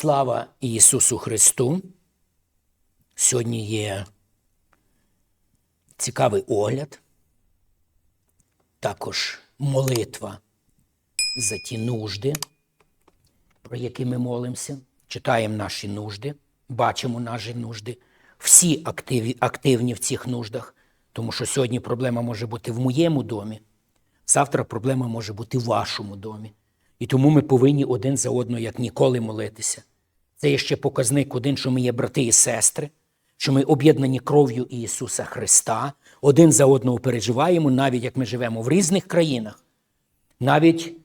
Слава Ісусу Христу! Сьогодні є цікавий огляд, також молитва за ті нужди, про які ми молимося. Читаємо наші нужди, бачимо наші нужди. Всі активі, активні в цих нуждах, тому що сьогодні проблема може бути в моєму домі, завтра проблема може бути в вашому домі. І тому ми повинні один за одного, як ніколи, молитися. Це є ще показник один, що ми є брати і сестри, що ми об'єднані кров'ю Ісуса Христа, один за одного переживаємо, навіть як ми живемо в різних країнах. Навіть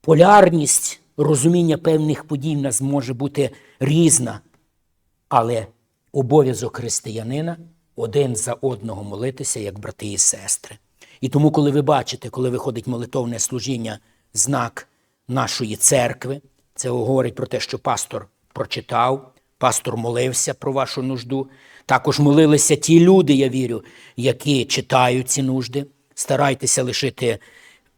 полярність розуміння певних подій в нас може бути різна, але обов'язок християнина один за одного молитися, як брати і сестри. І тому, коли ви бачите, коли виходить молитовне служіння, знак нашої церкви, це говорить про те, що пастор прочитав, пастор молився про вашу нужду. Також молилися ті люди, я вірю, які читають ці нужди. Старайтеся лишити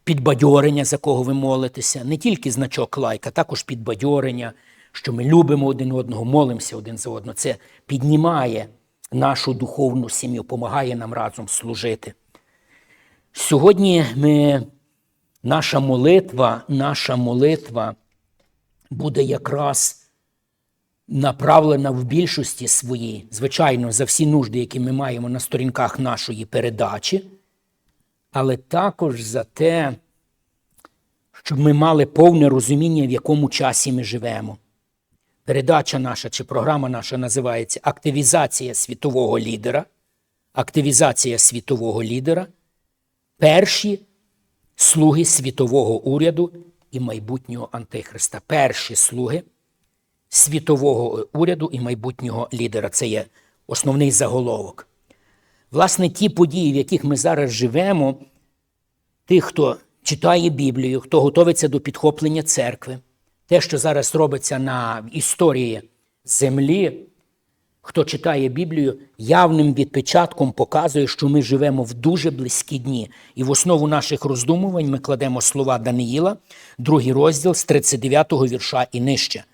підбадьорення, за кого ви молитеся, не тільки значок лайка, також підбадьорення, що ми любимо один одного, молимося один за одного. Це піднімає нашу духовну сім'ю, допомагає нам разом служити. Сьогодні ми, наша молитва, наша молитва буде якраз направлена в більшості своїй, звичайно, за всі нужди, які ми маємо на сторінках нашої передачі, але також за те, щоб ми мали повне розуміння, в якому часі ми живемо. Передача наша чи програма наша називається Активізація світового лідера. Активізація світового лідера. Перші слуги світового уряду і майбутнього Антихриста. Перші слуги світового уряду і майбутнього лідера. Це є основний заголовок. Власне, ті події, в яких ми зараз живемо, тих, хто читає Біблію, хто готовиться до підхоплення церкви, те, що зараз робиться на історії землі, хто читає Біблію, явним відпечатком показує, що ми живемо в дуже близькі дні. І в основу наших роздумувань ми кладемо слова Даниїла, другий розділ з 39-го вірша і нижче.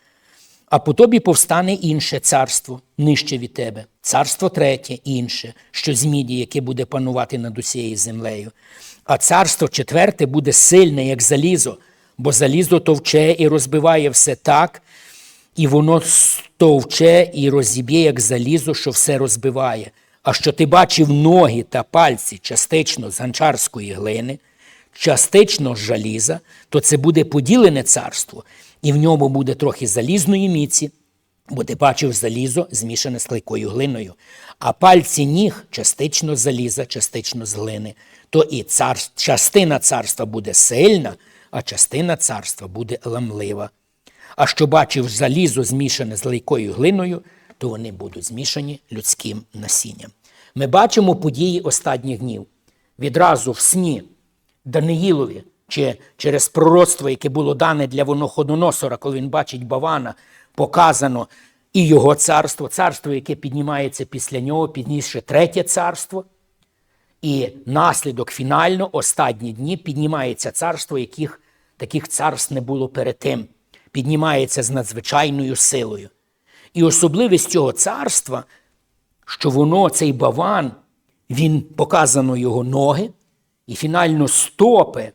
А по тобі повстане інше царство нижче від тебе, царство третє, інше, що з міді, яке буде панувати над усією землею. А царство четверте буде сильне, як залізо, бо залізо товче і розбиває все так, і воно стовче і розіб'є, як залізо, що все розбиває. А що ти бачив ноги та пальці частично з ганчарської глини, частично з жаліза, то це буде поділене царство, і в ньому буде трохи залізної міці, бо ти бачив залізо, змішане з клейкою глиною, а пальці ніг частично заліза, частично з глини. То і цар... частина царства буде сильна, а частина царства буде ламлива. А що бачив залізо змішане з лейкою глиною, то вони будуть змішані людським насінням. Ми бачимо події останніх днів. Відразу в сні Даниїлові чи через пророцтво, яке було дане для Воноходоносора, коли він бачить Бавана, показано і його царство, царство, яке піднімається після нього, піднісше третє царство. І наслідок фінально, останні дні, піднімається царство, яких таких царств не було перед тим. Піднімається з надзвичайною силою. І особливість цього царства, що воно, цей баван, він показано його ноги, і фінально стопи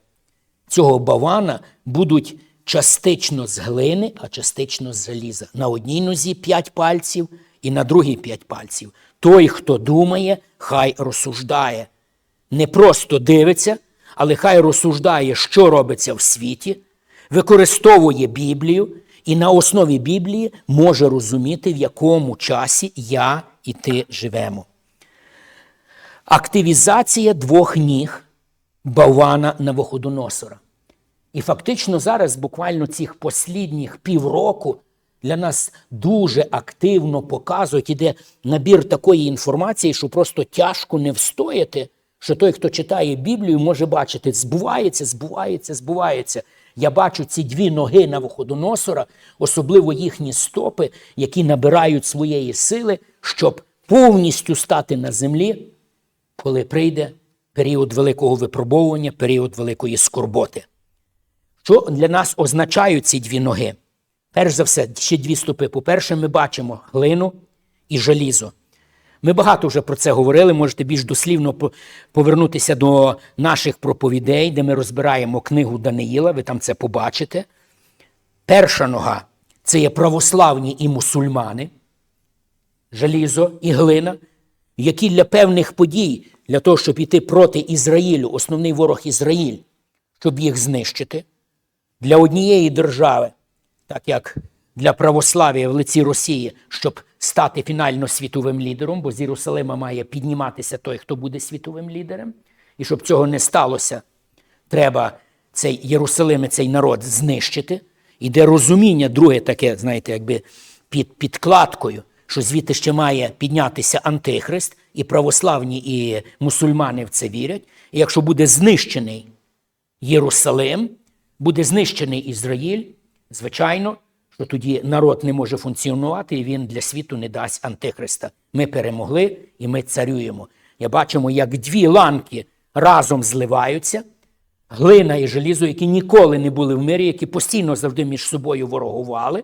цього бавана будуть частично з глини, а частично з заліза. На одній нозі п'ять пальців і на другій п'ять пальців. Той, хто думає, хай розсуждає. Не просто дивиться, але хай розсуждає, що робиться в світі, використовує Біблію і на основі Біблії може розуміти, в якому часі я і ти живемо. Активізація двох ніг Бавана Навуходоносора. І фактично зараз, буквально цих послідніх півроку, для нас дуже активно показують, іде набір такої інформації, що просто тяжко не встояти, що той, хто читає Біблію, може бачити, збувається, збувається, збувається. Я бачу ці дві ноги Навуходоносора, особливо їхні стопи, які набирають своєї сили, щоб повністю стати на землі, коли прийде період великого випробовування, період великої скорботи. Що для нас означають ці дві ноги? Перш за все, ще дві ступи. По-перше, ми бачимо глину і желізо. Ми багато вже про це говорили. Можете більш дослівно повернутися до наших проповідей, де ми розбираємо книгу Даниїла, ви там це побачите. Перша нога це є православні і мусульмани, желізо і глина, які для певних подій, для того, щоб іти проти Ізраїлю, основний ворог Ізраїль, щоб їх знищити, для однієї держави, так як для православ'я в лиці Росії, щоб стати фінально світовим лідером, бо з Єрусалима має підніматися той, хто буде світовим лідером. І щоб цього не сталося, треба цей Єрусалим, і цей народ знищити. Іде розуміння, друге таке, знаєте, якби під підкладкою, що звідти ще має піднятися антихрист, і православні, і мусульмани в це вірять. І якщо буде знищений Єрусалим, буде знищений Ізраїль, звичайно, що тоді народ не може функціонувати, і він для світу не дасть антихриста. Ми перемогли і ми царюємо. Я бачимо, як дві ланки разом зливаються. Глина і желізо, які ніколи не були в мирі, які постійно завжди між собою ворогували,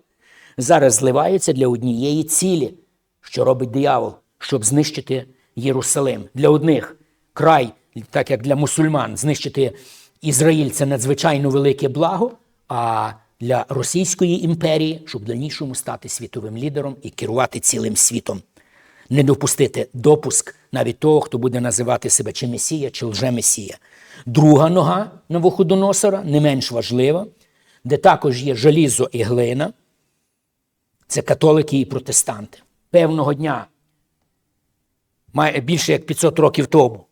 зараз зливаються для однієї цілі, що робить диявол, щоб знищити Єрусалим. Для одних край, так як для мусульман, знищити Ізраїль це надзвичайно велике благо, а для Російської імперії, щоб в дальнішому стати світовим лідером і керувати цілим світом. Не допустити допуск навіть того, хто буде називати себе чи Месія, чи лже-Месія. Друга нога Навуходоносора, не менш важлива, де також є желізо і глина, це католики і протестанти. Певного дня, має більше як 500 років тому,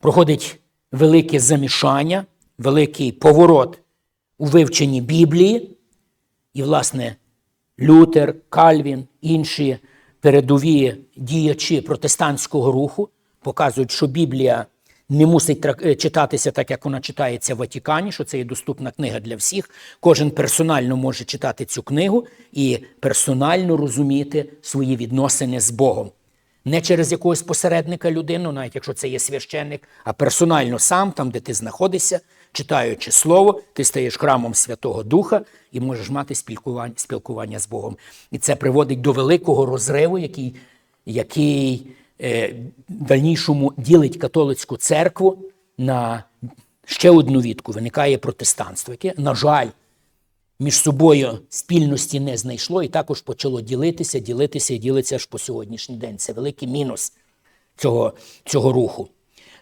проходить велике замішання, великий поворот у вивченні Біблії, і, власне, Лютер, Кальвін, інші передові діячі протестантського руху показують, що Біблія не мусить е, читатися так, як вона читається в Ватикані, що це є доступна книга для всіх. Кожен персонально може читати цю книгу і персонально розуміти свої відносини з Богом. Не через якогось посередника людину, навіть якщо це є священник, а персонально сам, там, де ти знаходишся, читаючи слово, ти стаєш храмом Святого Духа і можеш мати спілкування, спілкування з Богом. І це приводить до великого розриву, який, який е, в дальнішому ділить католицьку церкву на ще одну відку. Виникає протестанство, яке, на жаль, між собою спільності не знайшло і також почало ділитися, ділитися і ділиться аж по сьогоднішній день. Це великий мінус цього, цього руху.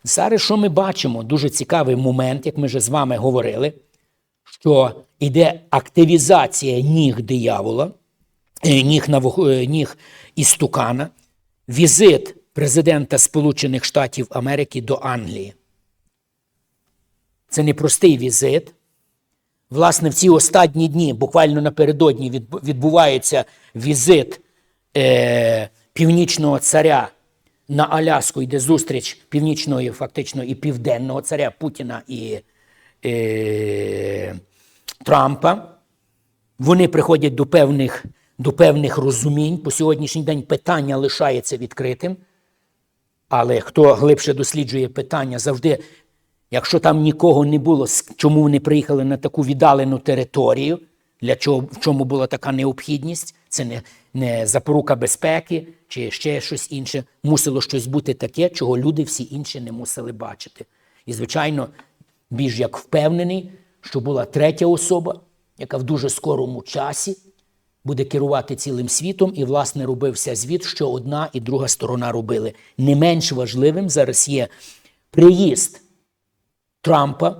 Зараз що ми бачимо? Дуже цікавий момент, як ми вже з вами говорили, що йде активізація ніг диявола, е, ніг, е, ніг істукана, візит президента Сполучених Штатів Америки до Англії. Це не простий візит. Власне, в ці останні дні, буквально напередодні, відбувається візит е, північного царя на Аляску, йде зустріч північного, фактично, і південного царя Путіна і е, Трампа. Вони приходять до певних, до певних розумінь. По сьогоднішній день питання лишається відкритим. Але хто глибше досліджує питання, завжди, якщо там нікого не було, чому вони приїхали на таку віддалену територію, для чого в чому була така необхідність, це не, не запорука безпеки чи ще щось інше. Мусило щось бути таке, чого люди всі інші не мусили бачити. І, звичайно, більш як впевнений, що була третя особа, яка в дуже скорому часі буде керувати цілим світом, і, власне, робився звіт, що одна і друга сторона робили. Не менш важливим зараз є приїзд Трампа.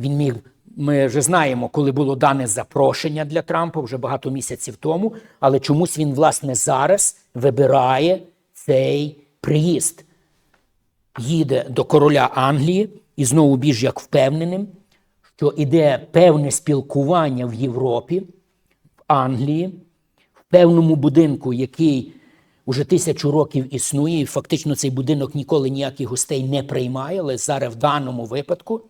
Він міг, ми вже знаємо, коли було дане запрошення для Трампа вже багато місяців тому, але чомусь він, власне, зараз вибирає цей приїзд. Їде до короля Англії і знову більш як впевненим, що іде певне спілкування в Європі, в Англії, в певному будинку, який уже тисячу років існує, і фактично цей будинок ніколи ніяких гостей не приймає, але зараз в даному випадку,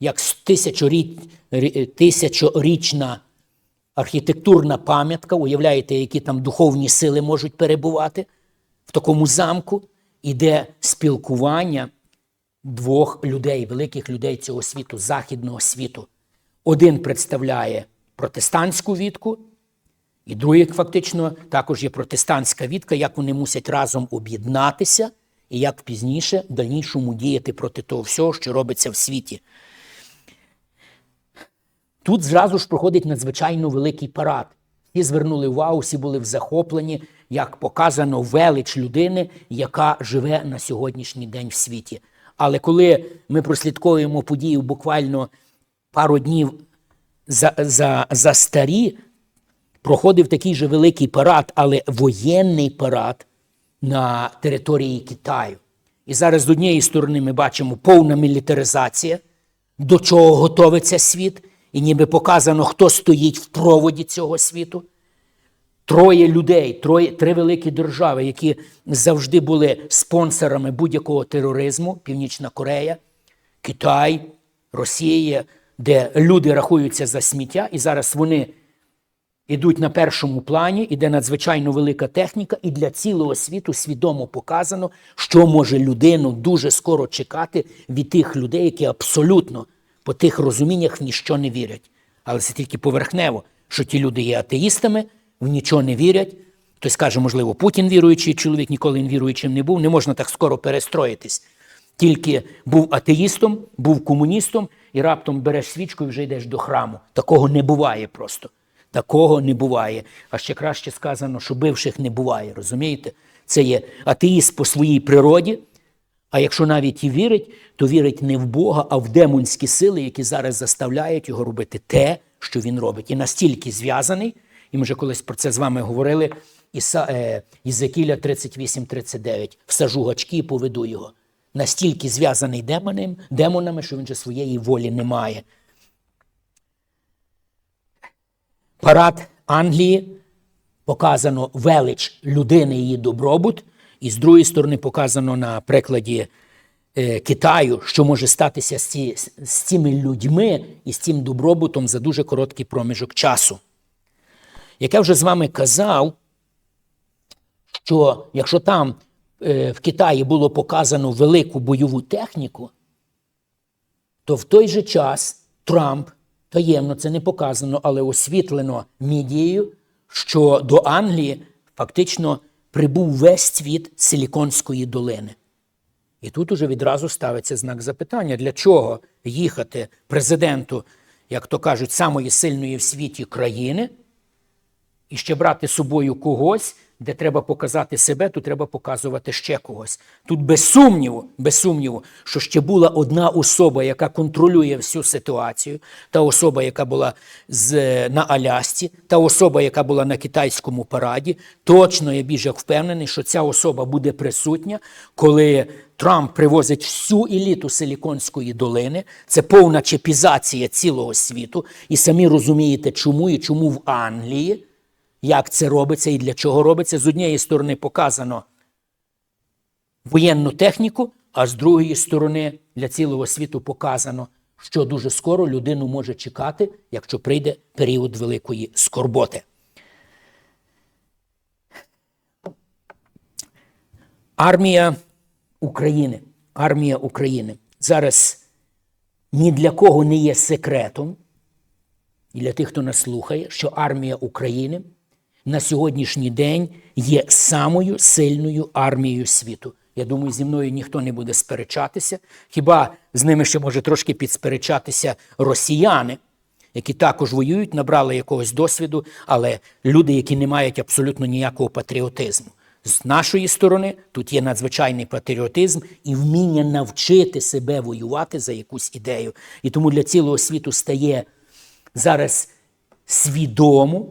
як тисячоріч, тисячорічна архітектурна пам'ятка, уявляєте, які там духовні сили можуть перебувати в такому замку, іде спілкування двох людей, великих людей цього світу, західного світу. Один представляє протестантську відку, і друге, фактично, також є протестантська відка, як вони мусять разом об'єднатися і як пізніше в дальнішому діяти проти того всього, що робиться в світі. Тут зразу ж проходить надзвичайно великий парад. Всі звернули увагу, всі були в захопленні, як показано велич людини, яка живе на сьогоднішній день в світі. Але коли ми прослідковуємо події буквально пару днів за, за, за старі, проходив такий же великий парад, але воєнний парад на території Китаю. І зараз з однієї сторони ми бачимо повна мілітаризація, до чого готовиться світ, і ніби показано, хто стоїть в проводі цього світу. Троє людей, троє, три великі держави, які завжди були спонсорами будь-якого тероризму: Північна Корея, Китай, Росія, де люди рахуються за сміття, і зараз вони йдуть на першому плані, іде надзвичайно велика техніка, і для цілого світу свідомо показано, що може людину дуже скоро чекати від тих людей, які абсолютно по тих розуміннях в ніщо не вірять. Але це тільки поверхнево, що ті люди є атеїстами, в нічого не вірять. Хтось каже, можливо, Путін віруючий чоловік, ніколи віруючим не був. Не можна так скоро перестроїтись. Тільки був атеїстом, був комуністом, і раптом береш свічку і вже йдеш до храму. Такого не буває просто. Такого не буває. А ще краще сказано, що бивших не буває. Розумієте? Це є атеїст по своїй природі. А якщо навіть і вірить, то вірить не в Бога, а в демонські сили, які зараз заставляють його робити те, що він робить. І настільки зв'язаний, і ми вже колись про це з вами говорили. Іса, е, Ізекіля 38-39. Всажу гачки і поведу його. Настільки зв'язаний демонами, демонами, що він же своєї волі не має. Парад Англії показано велич людини, її добробут, і з другої сторони показано на прикладі е, Китаю, що може статися з, ці, з цими людьми і з цим добробутом за дуже короткий проміжок часу. Як я вже з вами казав, що якщо там е, в Китаї було показано велику бойову техніку, то в той же час Трамп таємно це не показано, але освітлено мідією, що до Англії фактично прибув весь світ Силіконської долини. І тут уже відразу ставиться знак запитання, для чого їхати президенту, як то кажуть, самої сильної в світі країни, і ще брати з собою когось, де треба показати себе, тут треба показувати ще когось. Тут без сумніву, без сумніву, що ще була одна особа, яка контролює всю ситуацію, та особа, яка була з, на Алясці, та особа, яка була на китайському параді. Точно я більш як впевнений, що ця особа буде присутня, коли Трамп привозить всю еліту Силіконської долини. Це повна чепізація цілого світу. І самі розумієте, чому і чому в Англії як це робиться і для чого робиться. З однієї сторони показано воєнну техніку, а з другої сторони для цілого світу показано, що дуже скоро людину може чекати, якщо прийде період великої скорботи. Армія України. Армія України. Зараз ні для кого не є секретом, і для тих, хто нас слухає, що армія України на сьогоднішній день є самою сильною армією світу. Я думаю, зі мною ніхто не буде сперечатися. Хіба з ними ще може трошки підсперечатися росіяни, які також воюють, набрали якогось досвіду, але люди, які не мають абсолютно ніякого патріотизму. З нашої сторони тут є надзвичайний патріотизм і вміння навчити себе воювати за якусь ідею. І тому для цілого світу стає зараз свідомо,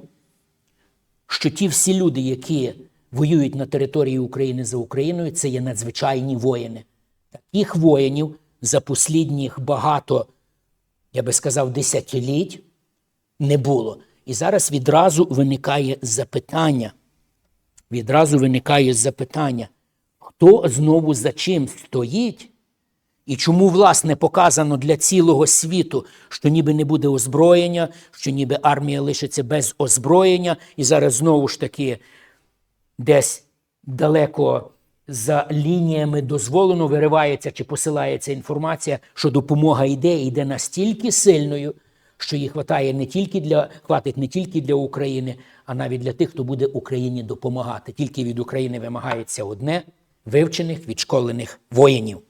що ті всі люди, які воюють на території України за Україною, це є надзвичайні воїни. Таких воїнів за послідніх багато, я би сказав, десятиліть не було. І зараз відразу виникає запитання. Відразу виникає запитання, хто знову за чим стоїть, і чому, власне, показано для цілого світу, що ніби не буде озброєння, що ніби армія лишиться без озброєння, і зараз знову ж таки десь далеко за лініями дозволено виривається чи посилається інформація, що допомога йде йде настільки сильною, що їх хватає не тільки для хватить не тільки для України, а навіть для тих, хто буде Україні допомагати. Тільки від України вимагається одне вивчених, відшколених воїнів.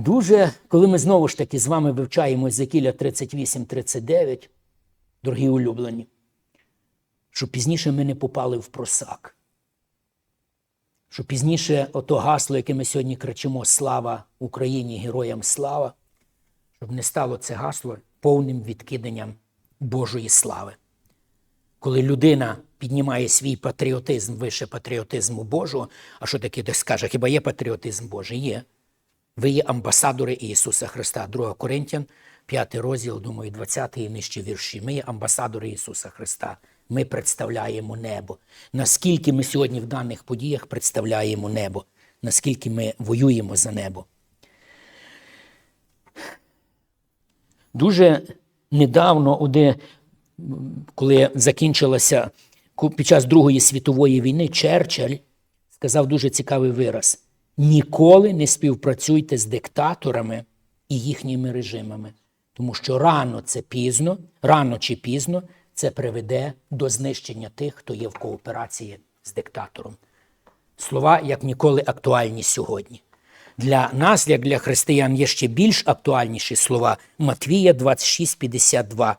Дуже, коли ми знову ж таки з вами вивчаємо Езекіля 38-39, дорогі улюблені, щоб пізніше ми не попали в просак. Щоб пізніше ото гасло, яке ми сьогодні кричимо Слава Україні, героям слава, щоб не стало це гасло повним відкиданням Божої слави. Коли людина піднімає свій патріотизм вище патріотизму Божого, а що таке де скаже, хіба є патріотизм Божий? Є. Ви є амбасадори Ісуса Христа, 2 Коринтян, 5 розділ, думаю, 20 і нижчі вірші. Ми є амбасадори Ісуса Христа. Ми представляємо небо. Наскільки ми сьогодні в даних подіях представляємо небо, наскільки ми воюємо за небо. Дуже недавно, коли закінчилася під час Другої світової війни, Черчилль сказав дуже цікавий вираз: ніколи не співпрацюйте з диктаторами і їхніми режимами, тому що рано це пізно, рано чи пізно це приведе до знищення тих, хто є в кооперації з диктатором. Слова як ніколи актуальні сьогодні. Для нас, як для християн, є ще більш актуальніші слова Матвія 26,52.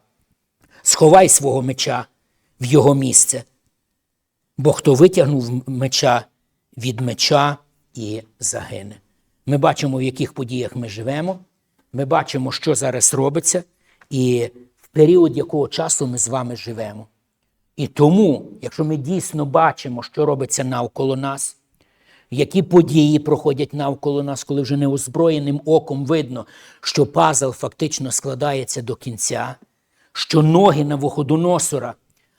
Сховай свого меча в його місце, бо хто витягнув меча від меча і загине. Ми бачимо, в яких подіях ми живемо, ми бачимо, що зараз робиться, і в період якого часу ми з вами живемо. І тому, якщо ми дійсно бачимо, що робиться навколо нас, які події проходять навколо нас, коли вже неозброєним оком видно, що пазл фактично складається до кінця, що ноги Навуходоносора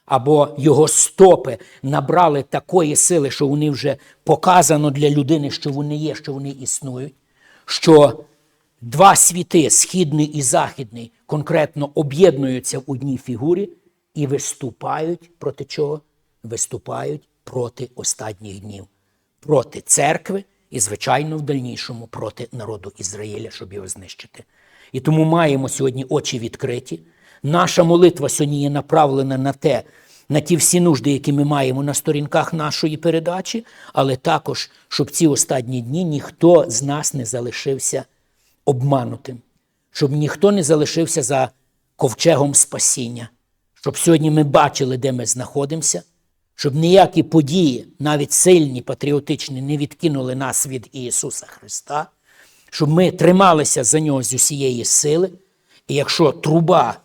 або його стопи набрали такої сили, що вони вже показано для людини, що вони є, що вони існують, що два світи, східний і західний, конкретно об'єднуються в одній фігурі і виступають проти чого? Виступають проти останніх днів проти церкви і, звичайно, в дальнішому проти народу Ізраїля, щоб його знищити. І тому маємо сьогодні очі відкриті. Наша молитва сьогодні є направлена на те, на ті всі нужди, які ми маємо на сторінках нашої передачі, але також, щоб ці останні дні ніхто з нас не залишився обманутим, щоб ніхто не залишився за ковчегом спасіння, щоб сьогодні ми бачили, де ми знаходимося щоб ніякі події, навіть сильні, патріотичні, не відкинули нас від Ісуса Христа, щоб ми трималися за нього з усієї сили. І якщо труба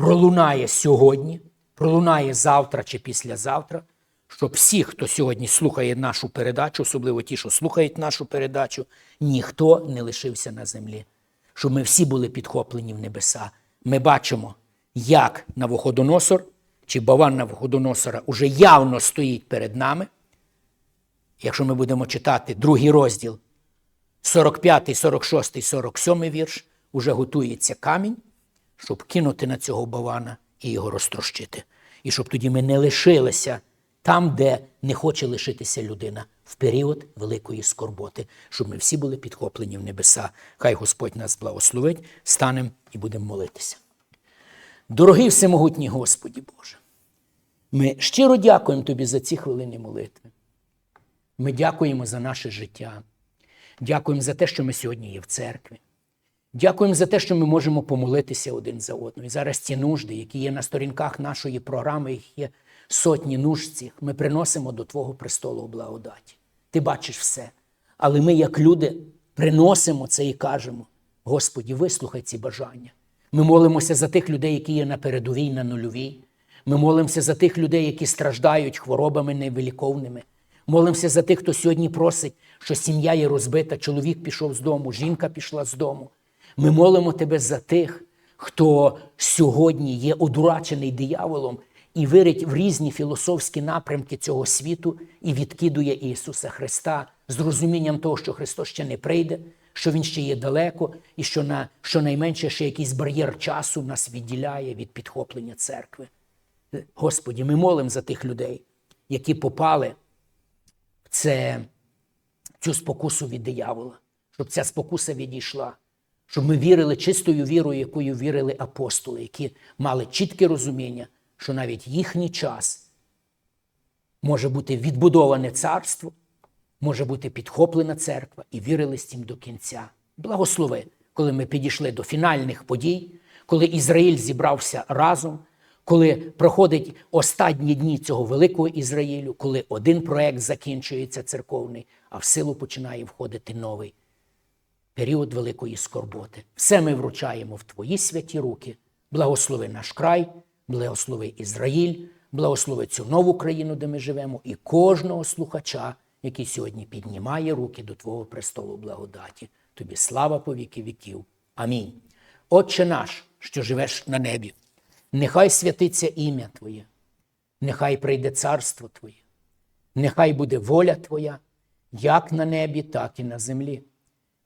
пролунає сьогодні, пролунає завтра чи післязавтра, щоб всі, хто сьогодні слухає нашу передачу, особливо ті, що слухають нашу передачу, ніхто не лишився на землі, щоб ми всі були підхоплені в небеса. Ми бачимо, як Навуходоносор чи Баван Навуходоносора уже явно стоїть перед нами. Якщо ми будемо читати другий розділ, 45, 46, 47 вірш, уже готується камінь, щоб кинути на цього Бавана і його розтрощити. І щоб тоді ми не лишилися там, де не хоче лишитися людина, в період великої скорботи, щоб ми всі були підхоплені в небеса. Хай Господь нас благословить, станемо і будемо молитися. Дорогий всемогутній Господі Боже, ми щиро дякуємо Тобі за ці хвилини молитви. Ми дякуємо за наше життя. Дякуємо за те, що ми сьогодні є в церкві. Дякуємо за те, що ми можемо помолитися один за одним. І зараз ці нужди, які є на сторінках нашої програми, їх є сотні нужд цих, ми приносимо до Твого престолу благодаті. Ти бачиш все. Але ми, як люди, приносимо це і кажемо: Господі, вислухай ці бажання. Ми молимося за тих людей, які є на передовій, на нульовій. Ми молимося за тих людей, які страждають хворобами невиліковними. Молимося за тих, хто сьогодні просить, що сім'я є розбита, чоловік пішов з дому, жінка пішла з дому. Ми молимо тебе за тих, хто сьогодні є одурачений дияволом і вірить в різні філософські напрямки цього світу і відкидує Ісуса Христа з розумінням того, що Христос ще не прийде, що Він ще є далеко, і що на щонайменше ще якийсь бар'єр часу нас відділяє від підхоплення церкви. Господі, ми молимо за тих людей, які попали в це, цю спокусу від диявола, щоб ця спокуса відійшла, щоб ми вірили чистою вірою, якою вірили апостоли, які мали чітке розуміння, що навіть їхній час може бути відбудоване царство, може бути підхоплена церква, і вірили з тим до кінця. Благослови, коли ми підійшли до фінальних подій, коли Ізраїль зібрався разом, коли проходить останні дні цього великого Ізраїлю, коли один проект закінчується церковний, а в силу починає входити новий період великої скорботи. Все ми вручаємо в Твої святі руки. Благослови наш край, благослови Ізраїль, благослови цю нову країну, де ми живемо, і кожного слухача, який сьогодні піднімає руки до Твого престолу благодаті. Тобі слава по віки віків. Амінь. Отче наш, що живеш на небі, нехай святиться ім'я Твоє, нехай прийде царство Твоє, нехай буде воля Твоя, як на небі, так і на землі.